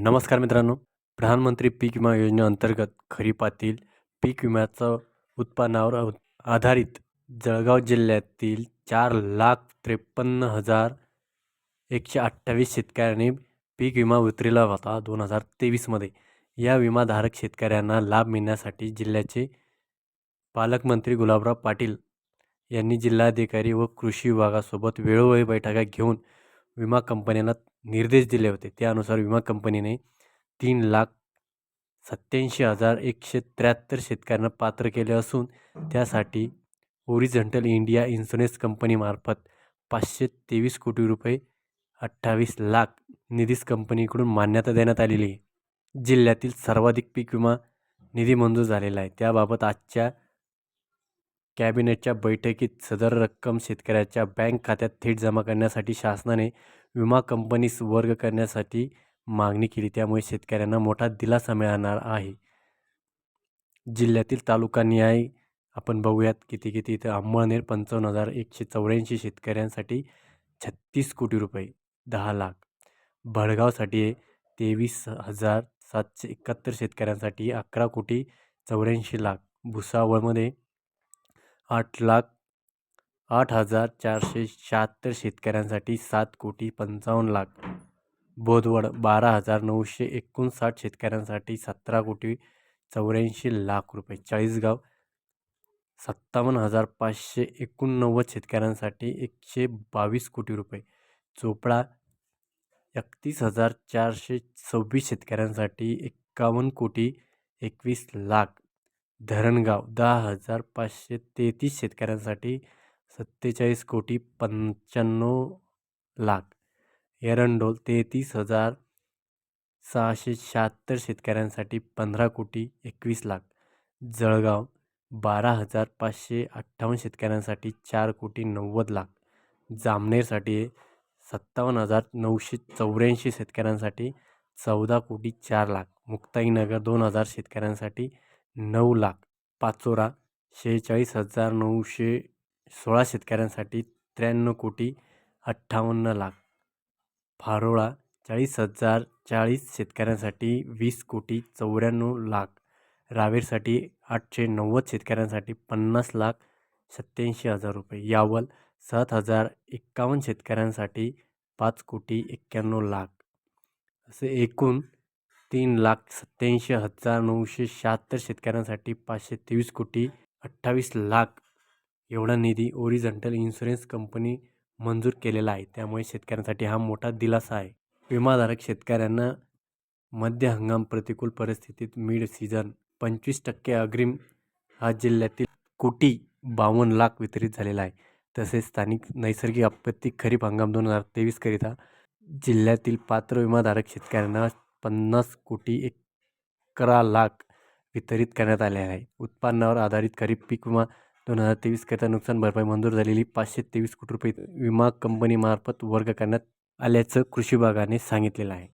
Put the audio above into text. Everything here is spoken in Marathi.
नमस्कार मित्रांनो. प्रधानमंत्री पीक विमा योजनेअंतर्गत खरीपातील पीक विम्याचं उत्पन्नावर अव- आधारित जळगाव जिल्ह्यातील चार लाख त्रेपन्न हजार एकशे अठ्ठावीस शेतकऱ्यांनी पीक विमा उतरला होता दोन हजार तेवीसमध्ये या विमाधारक शेतकऱ्यांना लाभ मिळण्यासाठी जिल्ह्याचे पालकमंत्री गुलाबराव पाटील यांनी जिल्हाधिकारी व कृषी विभागासोबत वेळोवेळी बैठका घेऊन विमा कंपन्यांना निर्देश दिले होते. त्यानुसार विमा कंपनीने तीन लाख सत्याऐंशी हजार एकशे त्र्याहत्तर शेतकऱ्यांना पात्र केले असून त्यासाठी ओरिझंटल इंडिया इन्शुरन्स कंपनीमार्फत पाचशे तेवीस कोटी रुपये अठ्ठावीस लाख निधीस कंपनीकडून मान्यता देण्यात आलेली आहे. जिल्ह्यातील सर्वाधिक पीक विमा निधी मंजूर झालेला आहे. त्याबाबत आजच्या कॅबिनेटच्या बैठकीत सदर रक्कम शेतकऱ्याच्या बँक खात्यात थेट जमा करण्यासाठी शासनाने विमा कंपनीस वर्ग करण्यासाठी मागणी केली. त्यामुळे शेतकऱ्यांना मोठा दिलासा मिळणार आहे. जिल्ह्यातील तालुका न्याय आपण बघूयात किती किती इथं अंमळनेर पंचावन्न हजार एकशे चौऱ्याऐंशी शेतकऱ्यांसाठी छत्तीस कोटी रुपये दहा लाख. भडगावसाठी तेवीस हजार सातशे एकाहत्तर शेतकऱ्यांसाठी अकरा कोटी चौऱ्याऐंशी लाख. भुसावळमध्ये आठ लाख आठ हजार चारशे शहात्तर शेतकऱ्यांसाठी सात कोटी पंचावन्न लाख. बोदवड बारा हजार नऊशे एकोणसाठ शेतकऱ्यांसाठी सतरा कोटी चौऱ्याऐंशी लाख रुपये. चाळीसगाव सत्तावन्न हजार पाचशे एकोणनव्वद शेतकऱ्यांसाठी एकशे बावीस कोटी रुपये. चोपडा एकतीस हजार चारशे सव्वीस शेतकऱ्यांसाठी एक्कावन्न कोटी एकवीस लाख. धरणगाव दहा हजार पाचशे तेहतीस शेतकऱ्यांसाठी सत्तेचाळीस कोटी पंच्याण्णव लाख. एरंडोल तेहतीस हजार सहाशे शहात्तर शेतकऱ्यांसाठी पंधरा कोटी एकवीस लाख. जळगाव बारा हजार पाचशे अठ्ठावन्न शेतकऱ्यांसाठी चार कोटी नव्वद लाख. जामनेरसाठी सत्तावन्न हजार नऊशे चौऱ्याऐंशी शेतकऱ्यांसाठी चौदा कोटी चार लाख. मुक्ताईनगर दोन हजार शेतकऱ्यांसाठी नऊ लाख. पाचोरा शेहेचाळीस हजार नऊशे सोळा शेतकऱ्यांसाठी त्र्याण्णव कोटी अठ्ठावन्न लाख. फारोळा चाळीस हजार चाळीस शेतकऱ्यांसाठी वीस कोटी चौऱ्याण्णव लाख. रावेरसाठी आठशे नव्वद शेतकऱ्यांसाठी पन्नास लाख सत्याऐंशी हजार रुपये. यावल सात हजार एक्कावन्न शेतकऱ्यांसाठी पाच कोटी एक्क्याण्णव लाख. असे एकूण तीन लाख सत्याऐंशी हजार नऊशे शहात्तर शेतकऱ्यांसाठी पाचशे तेवीस कोटी अठ्ठावीस लाख एवढा निधी ओरिझंटल इन्शुरन्स कंपनी मंजूर केलेला आहे. त्यामुळे शेतकऱ्यांसाठी हा मोठा दिलासा आहे. विमाधारक शेतकऱ्यांना मध्य हंगाम प्रतिकूल परिस्थितीत मिड सीझन पंचवीस टक्के अग्रिम हा जिल्ह्यातील कोटी बावन्न लाख वितरित झालेला आहे. तसेच स्थानिक नैसर्गिक आपत्ती खरीप हंगाम दोन हजार तेवीसकरिता जिल्ह्यातील पात्र विमाधारक शेतकऱ्यांना पन्नास कोटी अकरा लाख वितरित करण्यात आले आहे. उत्पन्नावर आधारित खरीप पीक विमा दोन हजार तेवीसकरिता नुकसान भरपाई मंजूर झालेली पाचशे तेवीस कोटी रुपये विमा कंपनीमार्फत वर्ग करण्यात आल्याचं कृषी विभागाने सांगितलेलं आहे.